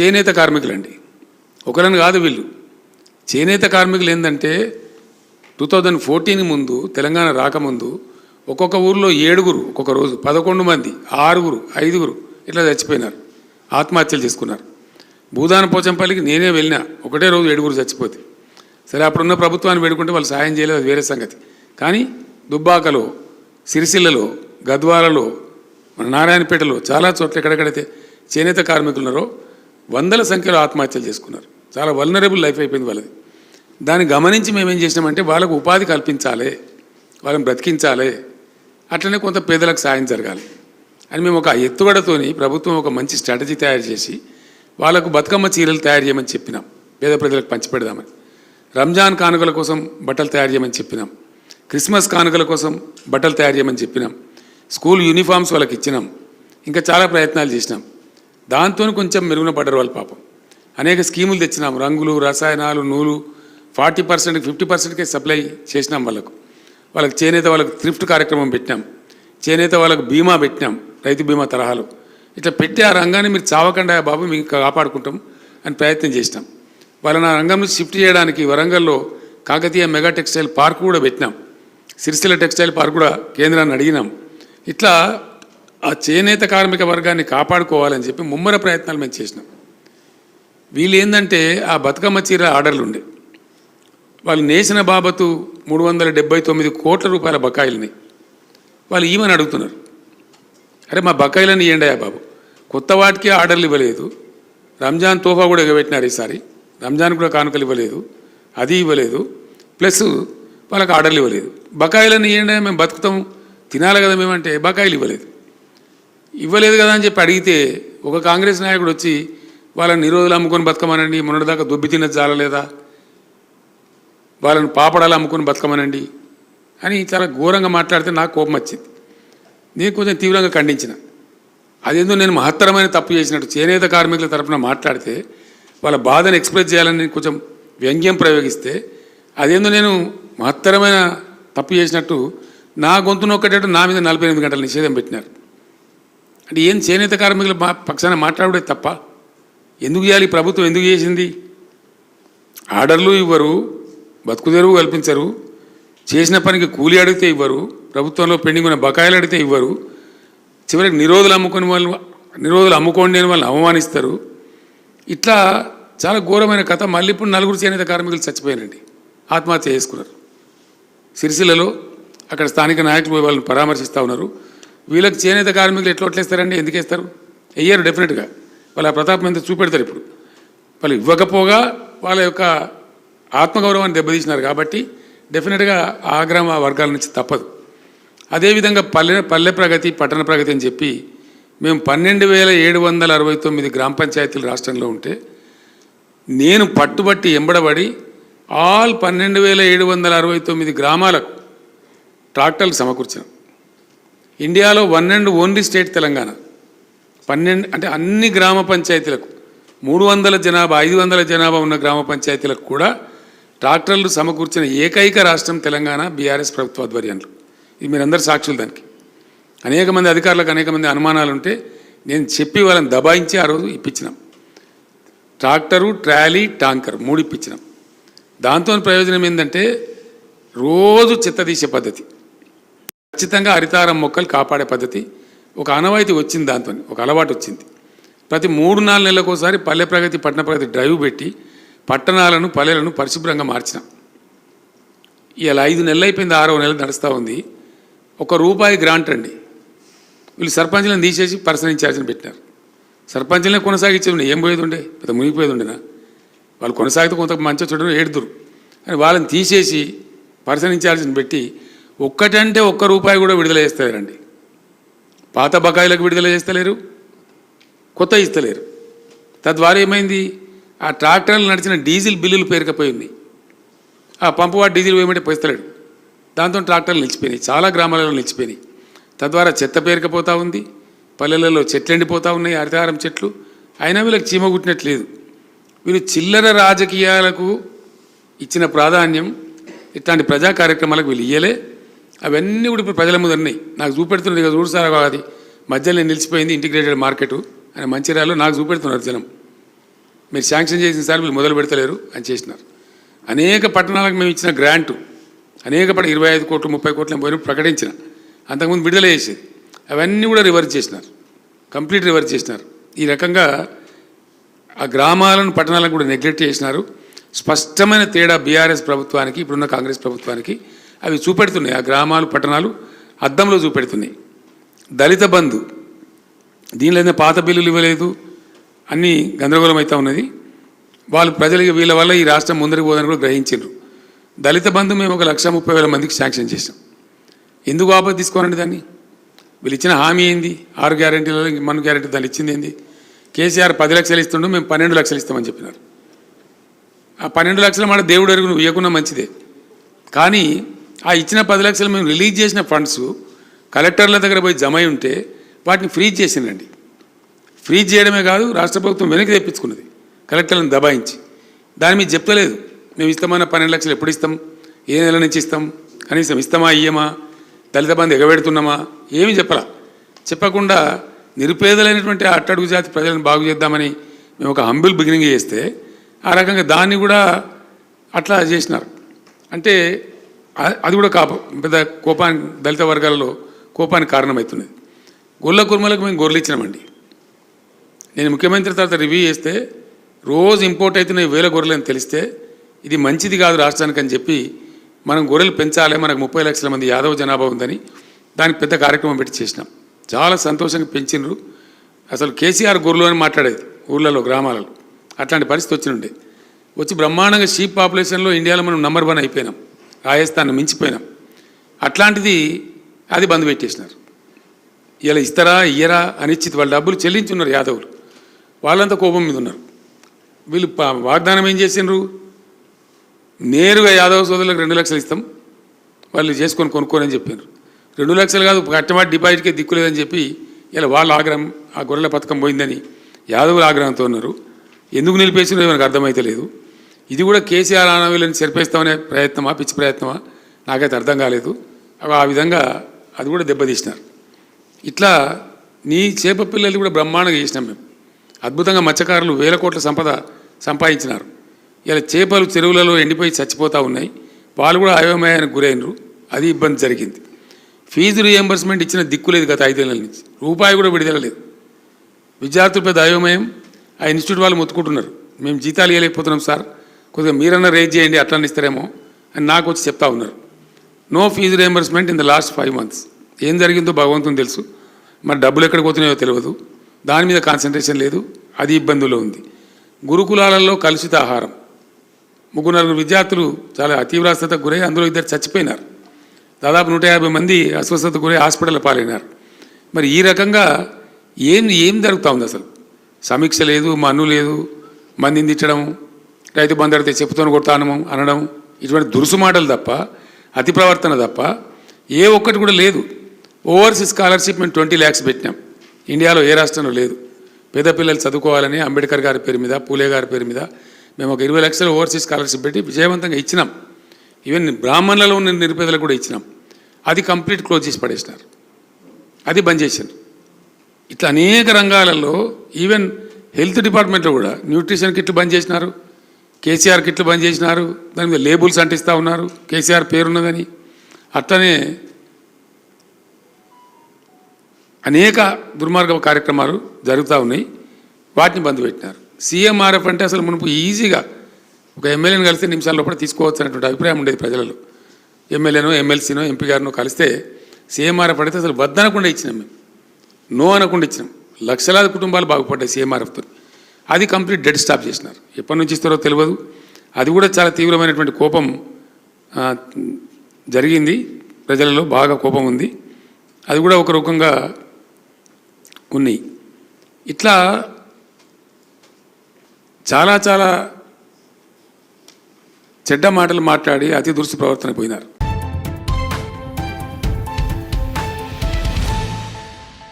చేనేత కార్మికులండి. ఒకరని కాదు వీళ్ళు. చేనేత కార్మికులు ఏంటంటే టూ థౌజండ్ ఫోర్టీన్ ముందు తెలంగాణ రాకముందు ఒక్కొక్క ఊర్లో ఏడుగురు ఒక్కొక్క రోజు పదకొండు మంది ఆరుగురు ఐదుగురు ఇట్లా చచ్చిపోయినారు. ఆత్మహత్యలు చేసుకున్నారు. భూదాన పోచంపల్లికి నేనే వెళ్ళినా ఒకటే రోజు ఏడుగురు చచ్చిపోతే. సరే అప్పుడున్న ప్రభుత్వాన్ని వేడుకుంటే వాళ్ళు సాయం చేయలేదు అది వేరే సంగతి. కానీ దుబ్బాకలో సిరిసిల్లలో గద్వాలలో మన నారాయణపేటలో చాలా చోట్ల ఎక్కడెక్కడైతే చేనేత కార్మికులు ఉన్నారో వందల సంఖ్యలో ఆత్మహత్యలు చేసుకున్నారు. చాలా వల్నరబుల్ లైఫ్ అయిపోయింది వాళ్ళది. దాన్ని గమనించి మేము ఏం చేసినామంటే వాళ్ళకు ఉపాధి కల్పించాలి వాళ్ళని బ్రతికించాలి అట్లనే కొంత పేదలకు సాయం జరగాలి అని మేము ఒక ఎత్తుగడతోని ప్రభుత్వం ఒక మంచి స్ట్రాటజీ తయారు చేసి వాళ్ళకు బతుకమ్మ చీరలు తయారు చేయమని చెప్పినాం. పేద ప్రజలకు పంచిపెడదామని. రంజాన్ కానుకల కోసం బట్టలు తయారు చేయమని చెప్పినాం. క్రిస్మస్ కానుకల కోసం బట్టలు తయారు చేయమని చెప్పినాం. స్కూల్ యూనిఫామ్స్ వాళ్ళకి ఇచ్చినాం. ఇంకా చాలా ప్రయత్నాలు చేసినాం. దాంతో కొంచెం మెరుగున పడ్డారు వాళ్ళు పాపం. అనేక స్కీములు తెచ్చినాం. రంగులు రసాయనాలు నూలు ఫార్టీ పర్సెంట్ ఫిఫ్టీ పర్సెంట్కే సప్లై చేసినాం వాళ్ళకు. వాళ్ళకి చేనేత వాళ్ళకి థ్రిఫ్ట్ కార్యక్రమం పెట్టినాం. చేనేత వాళ్ళకు బీమా పెట్టినాం రైతు బీమా తరహాలో. ఇట్లా పెట్టి ఆ రంగాన్ని మీరు చావకుండా బాబు మీకు కాపాడుకుంటాం అని ప్రయత్నం చేసినాం. వాళ్ళని ఆ రంగం నుంచి షిఫ్ట్ చేయడానికి వరంగల్లో కాకతీయ మెగా టెక్స్టైల్ పార్క్ కూడా పెట్టినాం. సిరిసిల్ల టెక్స్టైల్ పార్క్ కూడా కేంద్రాన్ని అడిగినాం. ఇట్లా ఆ చేనేత కార్మిక వర్గాన్ని కాపాడుకోవాలని చెప్పి ముమ్మర ప్రయత్నాలు మేము చేసినాం. వీళ్ళు ఏంటంటే ఆ బతుకమ్మ చీర ఆర్డర్లు ఉండే. వాళ్ళు నేసిన బాబతు మూడు వందల డెబ్బై తొమ్మిది కోట్ల రూపాయల బకాయిల్ని వాళ్ళు ఈమని అడుగుతున్నారు. అరే మా బకాయిలను ఇవ్వండి బాబు. కొత్త వాటికి ఆర్డర్లు ఇవ్వలేదు. రంజాన్ తోఫా కూడా ఎగబెట్టినారు ఈసారి. రంజాన్ కూడా కానుకలు ఇవ్వలేదు. అది ఇవ్వలేదు. ప్లస్ వాళ్ళకి ఆర్డర్లు ఇవ్వలేదు. బకాయిలని ఇవ్వండి మేము బతుకుతాం. తినాలి కదా మేమంటే బకాయిలు ఇవ్వలేదు. ఇవ్వలేదు కదా అని చెప్పి అడిగితే ఒక కాంగ్రెస్ నాయకుడు వచ్చి వాళ్ళని నిరోధులు అమ్ముకొని బతకమనండి మొన్నటిదాకా దొబ్బి తిన్నది జాలలేదా? వాళ్ళని పాపడాలు అమ్ముకొని బతకమనండి అని చాలా ఘోరంగా మాట్లాడితే నాకు కోపం వచ్చింది. నేను కొంచెం తీవ్రంగా ఖండించిన. అదేందో నేను మహత్తరమైన తప్పు చేసినట్టు చేనేత కార్మికుల తరపున మాట్లాడితే వాళ్ళ బాధను ఎక్స్ప్రెస్ చేయాలని కొంచెం వ్యంగ్యం ప్రయోగిస్తే అదేందో నేను మహత్తరమైన తప్పు చేసినట్టు నా గొంతు నా మీద నలభై ఎనిమిది గంటల నిషేధం పెట్టినారు. అంటే ఏం చేనేత కార్మికుల మా పక్షాన మాట్లాడే తప్ప? ఎందుకు చేయాలి? ప్రభుత్వం ఎందుకు చేసింది? ఆర్డర్లు ఇవ్వరు బతుకు తెరువు కల్పించరు చేసిన పనికి కూలి అడిగితే ఇవ్వరు ప్రభుత్వంలో పెండింగ్ ఉన్న బకాయిలు అడిగితే ఇవ్వరు చివరికి నిరోధులు అమ్ముకుని వాళ్ళు నిరోధులు అమ్ముకోండి అని వాళ్ళని అవమానిస్తారు. ఇట్లా చాలా ఘోరమైన కథ. మళ్ళీ ఇప్పుడు నలుగురు చేనేత కార్మికులు చచ్చిపోయారండి. ఆత్మహత్య చేసుకున్నారు. సిరిసిల్లలో అక్కడ స్థానిక నాయకులు వాళ్ళని పరామర్శిస్తూ ఉన్నారు. వీళ్ళకి చేనేత కార్మికులు ఎట్లా వట్లేస్తారండి ఎందుకు వేస్తారు? వెయ్యరు డెఫినెట్గా. వాళ్ళ ఆ ప్రతాపం ఎంత చూపెడతారు ఇప్పుడు? వాళ్ళు ఇవ్వకపోగా వాళ్ళ యొక్క ఆత్మగౌరవాన్ని దెబ్బతీసినారు కాబట్టి డెఫినెట్గా ఆ గ్రామ వర్గాల నుంచి తప్పదు. అదేవిధంగా పల్లె పల్లె ప్రగతి పట్టణ ప్రగతి అని చెప్పి మేము పన్నెండు వేల ఏడు వందల అరవై తొమ్మిది గ్రామ పంచాయతీలు రాష్ట్రంలో ఉంటే నేను పట్టుబట్టి ఎంబడబడి ఆల్ పన్నెండు వేల ఏడు వందల అరవై తొమ్మిది గ్రామాలకు ట్రాక్టర్లు సమకూర్చాను. ఇండియాలో one and only state Telangana. పన్నెండు అంటే అన్ని గ్రామ పంచాయతీలకు మూడు వందల జనాభా ఐదు వందల జనాభా ఉన్న గ్రామ పంచాయతీలకు కూడా ట్రాక్టర్లు సమకూర్చిన ఏకైక రాష్ట్రం తెలంగాణ బీఆర్ఎస్ ప్రభుత్వ ఆధ్వర్యంలో. ఇది మీరందరూ సాక్షులు దానికి. అనేక మంది అధికారులకు అనేక మంది అనుమానాలు ఉంటే నేను చెప్పి వాళ్ళని దబాయించి ఆ రోజు ఇప్పించినాం. ట్రాక్టరు ట్రాలీ టాంకర్ మూడు ఇప్పించినాం. దాంతో ప్రయోజనం ఏంటంటే రోజు చెత్త తీసే పద్ధతి. ఖచ్చితంగా హరితారం మొక్కలు కాపాడే పద్ధతి ఒక అనవాయితీ వచ్చింది దాంతో ఒక అలవాటు వచ్చింది. ప్రతి మూడు నాలుగు నెలలకు ఒకసారి పల్లె ప్రగతి పట్టణ ప్రగతి డ్రైవ్ పెట్టి పట్టణాలను పల్లెలను పరిశుభ్రంగా మార్చినాం. ఇలా ఐదు నెలలు అయిపోయింది ఆరో నెలలు నడుస్తూ ఉంది. ఒక రూపాయి గ్రాంట్ అండి. వీళ్ళు సర్పంచ్లను తీసేసి పర్సనల్ ఇన్ఛార్జ్ని పెట్టినారు. సర్పంచ్లనే కొనసాగించే ఏం పోయేది ఉండే పెద్ద మునిగిపోయేది ఉండేనా వాళ్ళు కొనసాగితే కొంత మంచిగా చూడడం ఏడుదురు అని వాళ్ళని తీసేసి పర్సనల్ ఇన్ఛార్జ్ని పెట్టి ఒక్కటంటే ఒక్క రూపాయి కూడా విడుదల చేస్తలేరండి. పాత బకాయిలకు విడుదల చేస్తలేరు కొత్త ఇస్తలేరు. తద్వారా ఏమైంది? ఆ ట్రాక్టర్లు నడిచిన డీజిల్ బిల్లులు పేరుకపోయింది. ఆ పంపువాడు డీజిల్ వేయమంటే పోయిస్తలేడు దాంతో ట్రాక్టర్లు నిలిచిపోయినాయి చాలా గ్రామాలలో నిలిచిపోయినాయి. తద్వారా చెత్త పేరుకపోతూ ఉంది పల్లెలలో చెట్లు ఎండిపోతూ ఉన్నాయి హరితహారం చెట్లు. అయినా వీళ్ళకి చీమ కుట్టినట్లేదు. వీళ్ళు చిల్లర రాజకీయాలకు ఇచ్చిన ప్రాధాన్యం ఇట్లాంటి ప్రజా కార్యక్రమాలకు వీళ్ళు ఇయ్యలే. అవన్నీ కూడా ఇప్పుడు ప్రజల ముందు ఉన్నాయి నాకు చూపెడుతున్నది ఇక చూడు సార్ అది. మధ్యలో నిలిచిపోయింది ఇంటిగ్రేటెడ్ మార్కెట్ అని మంచిర్యాలలో నాకు చూపెడుతున్నారు జనం. మీరు శాంక్షన్ చేసిన సార్ వీళ్ళు మొదలు పెడతలేరు అని చేసినారు. అనేక పట్టణాలకు మేము ఇచ్చిన గ్రాంటు అనేక పట్ల ఇరవై ఐదు కోట్లు ముప్పై కోట్లు పోయిన ప్రకటించిన. అంతకుముందు విడుదల చేసేది. అవన్నీ కూడా రివర్స్ చేసినారు. కంప్లీట్ రివర్స్ చేసినారు. ఈ రకంగా ఆ గ్రామాలను పట్టణాలను కూడా నెగ్లెక్ట్ చేసినారు. స్పష్టమైన తేడా బీఆర్ఎస్ ప్రభుత్వానికి ఇప్పుడున్న కాంగ్రెస్ ప్రభుత్వానికి. అవి చూపెడుతున్నాయి. ఆ గ్రామాలు పట్టణాలు అద్దంలో చూపెడుతున్నాయి. దళిత బంధు. దీనిలో ఏదైనా పాత బిల్లులు ఇవ్వలేదు. అన్నీ గందరగోళం అవుతా ఉన్నది. వాళ్ళు ప్రజలకి వీళ్ళ వల్ల ఈ రాష్ట్రం ముందరికి పోదని కూడా గ్రహించారు దళిత బంధు మేము ఒక లక్ష ముప్పై వేల మందికి శాంక్షన్ చేసాం ఎందుకు ఆపద తీసుకోనండి దాన్ని? వీళ్ళు ఇచ్చిన హామీ ఏంది? ఆరు గ్యారెంటీలలో మన గ్యారెంటీ దాన్ని ఇచ్చింది ఏంది? కేసీఆర్ పది లక్షలు ఇస్తుండు మేము పన్నెండు లక్షలు ఇస్తామని చెప్పినారు. ఆ పన్నెండు లక్షల మాట దేవుడు ఎరుగు నువ్వు ఇవ్వకున్నా మంచిదే. కానీ ఆ ఇచ్చిన పది లక్షలు మేము రిలీజ్ చేసిన ఫండ్స్ కలెక్టర్ల దగ్గర పోయి జమ అయి ఉంటే వాటిని ఫ్రీజ్ చేసిందండి ఫ్రీజ్ చేయడమే కాదు రాష్ట్ర ప్రభుత్వం వెనక్కి తెప్పించుకున్నది కలెక్టర్లను దబాయించి. దాని మీద చెప్తలేదు మేము ఇస్తామన్న పన్నెండు లక్షలు ఎప్పుడు ఇస్తాం? ఏ నెల నుంచి ఇస్తాం? కనీసం ఇస్తామా ఇయ్యమా? దళిత బంధు ఎగబెడుతున్నామా? ఏమీ చెప్పలా. చెప్పకుండా నిరుపేదలైనటువంటి అట్టడుగు జాతి ప్రజలను బాగు చేద్దామని మేము ఒక హంబుల్ బిగినింగ్ చేస్తే ఆ రకంగా దాన్ని కూడా అట్లా చేసినారు. అంటే అది కూడా కాప పెద్ద కోపానికి దళిత వర్గాలలో కోపానికి కారణమవుతున్నది. గొల్ల కుర్మలకు మేము గొర్రెలు ఇచ్చినామండి. నేను ముఖ్యమంత్రి తర్వాత రివ్యూ చేస్తే రోజు ఇంపోర్ట్ అవుతున్న వేల గొర్రెలు అని తెలిస్తే ఇది మంచిది కాదు రాష్ట్రానికి అని చెప్పి మనం గొర్రెలు పెంచాలి మనకు ముప్పై లక్షల మంది యాదవ జనాభా ఉందని దానికి పెద్ద కార్యక్రమం పెట్టి చేసినాం. చాలా సంతోషంగా పెంచినరు అసలు కేసీఆర్ గొర్రెలు అని మాట్లాడేది ఊర్లలో గ్రామాలలో. అట్లాంటి పరిస్థితి వచ్చినుండే. వచ్చి బ్రహ్మాండంగా షీప్ పాపులేషన్లో ఇండియాలో మనం నంబర్ వన్ అయిపోయినాం. రాజస్థాన్ మించిపోయినాం. అట్లాంటిది అది బంద్ పెట్టేసినారు. ఇలా ఇస్తారా ఇయ్యరా అనిశ్చిత వాళ్ళ డబ్బులు చెల్లించున్నారు యాదవులు. వాళ్ళంతా కోపం మీద ఉన్నారు. వీళ్ళు వాగ్దానం ఏం చేసిండ్రు? నేరుగా యాదవ సోదరులకు రెండు లక్షలు ఇస్తాం. వాళ్ళు చేసుకొని కొనుక్కోనని చెప్పారు రెండు లక్షలు కాదు కట్టమాట డిపాజిట్కే దిక్కులేదని చెప్పి ఇలా వాళ్ళ ఆగ్రహం ఆ గొర్రెల పథకం పోయిందని యాదవుల ఆగ్రహంతో ఉన్నారు. ఎందుకు నిలిపేసినో మనకు అర్థమైతే లేదు ఇది కూడా కేసీఆర్ ఆనవీళ్ళని చెరిపేస్తామనే ప్రయత్నమా పిచ్చి ప్రయత్నమా? నాకైతే అర్థం కాలేదు. ఆ విధంగా అది కూడా దెబ్బతీసినారు. ఇట్లా నీ చేప పిల్లలు కూడా బ్రహ్మాండంగా చేసినాం మేము. అద్భుతంగా మత్స్యకారులు వేల కోట్ల సంపద సంపాదించినారు. ఇలా చేపలు చెరువులలో ఎండిపోయి చచ్చిపోతూ ఉన్నాయి. వాళ్ళు కూడా అయోమయానికి గురైనరు. అది ఇబ్బంది జరిగింది. ఫీజు రియంబర్స్మెంట్ ఇచ్చిన దిక్కు లేదు గత ఐదేళ్ళ నుంచి. రూపాయి కూడా విడుదల లేదు. విద్యార్థులు పెద్ద అయోమయం. ఆ ఇన్స్టిట్యూట్ వాళ్ళు మొత్తుకుంటున్నారు. మేము జీతాలు ఇవ్వలేకపోతున్నాం సార్. కొద్దిగా మీరన్నా రేజ్ చేయండి అట్లా ఇస్తారేమో అని నాకు వచ్చి చెప్తా ఉన్నారు. No fees reimbursement in the last five months ఏం జరిగిందో భగవంతుని తెలుసు. మరి డబ్బులు ఎక్కడికి పోతున్నాయో తెలియదు. దాని మీద కాన్సన్ట్రేషన్ లేదు. అది ఇబ్బందుల్లో ఉంది. గురుకులాలలో కలుషిత ఆహారం. ముగ్గురు నలుగురు విద్యార్థులు చాలా అతీవ్రస్తకు గురై అందులో ఇద్దరు చచ్చిపోయినారు. దాదాపు నూట యాభై మంది అస్వస్థతకు గురై హాస్పిటల్ పాలైనారు. మరి ఈ రకంగా ఏం ఏం జరుగుతూ ఉంది అసలు? సమీక్ష లేదు మన్ను లేదు మందిని తిట్టడం రైతు బంధు అడితే చెప్పుతోని కొడతానము అనడం ఇటువంటి దురుసు మాటలు తప్ప అతి ప్రవర్తన తప్ప ఏ ఒక్కటి కూడా లేదు. ఓవర్సీస్ స్కాలర్షిప్ మేము ట్వంటీ ల్యాక్స్ పెట్టినాం. ఇండియాలో ఏ రాష్ట్రంలో లేదు. పేద పిల్లలు చదువుకోవాలని అంబేద్కర్ గారి పేరు మీద పూలే గారి పేరు మీద మేము ఒక ఇరవై లక్షలు ఓవర్సీస్ స్కాలర్షిప్ పెట్టి విజయవంతంగా ఇచ్చినాం. ఈవెన్ బ్రాహ్మణులలో ఉన్న నిరుపేదలకు కూడా ఇచ్చినాం. అది కంప్లీట్ క్లోజ్ చేసి పడేసినారు. అది బంద్ చేశారు ఇట్లా అనేక రంగాలలో ఈవెన్ హెల్త్ డిపార్ట్మెంట్లో కూడా న్యూట్రిషన్ కిట్లు బంద్ చేసినారు. కేసీఆర్ కిట్లు బంద్ చేసినారు దాని మీద లేబుల్స్ అంటిస్తూ ఉన్నారు కేసీఆర్ పేరున్నదని. అట్లనే అనేక దుర్మార్గ కార్యక్రమాలు జరుగుతూ ఉన్నాయి వాటిని బంద్ పెట్టినారు. సీఎంఆర్ఎఫ్ అంటే అసలు మునుపు ఈజీగా ఒక ఎమ్మెల్యేని కలిస్తే నిమిషాల లోపల తీసుకోవచ్చు అనేటువంటి అభిప్రాయం ఉండేది ప్రజలలో. ఎమ్మెల్యేనో ఎమ్మెల్సీనో ఎంపీ గారినో కలిస్తే సీఎంఆర్ఎఫ్ అడిగితే అసలు వద్దనకుండా ఇచ్చినాం మేము. నో అనకుండా ఇచ్చినాం. లక్షలాది కుటుంబాలు బాగుపడ్డాయి సీఎంఆర్ఎఫ్తో అది కంప్లీట్ డెడ్ స్టాప్ చేసినారు. ఎప్పటి నుంచి ఇస్తారో తెలియదు. అది కూడా చాలా తీవ్రమైనటువంటి కోపం జరిగింది. ప్రజలలో బాగా కోపం ఉంది. అది కూడా ఒక రకంగా ఉన్నాయి. ఇట్లా చాలా చాలా చెడ్డ మాటలు మాట్లాడి అతి దురుసు ప్రవర్తన పోయినారు.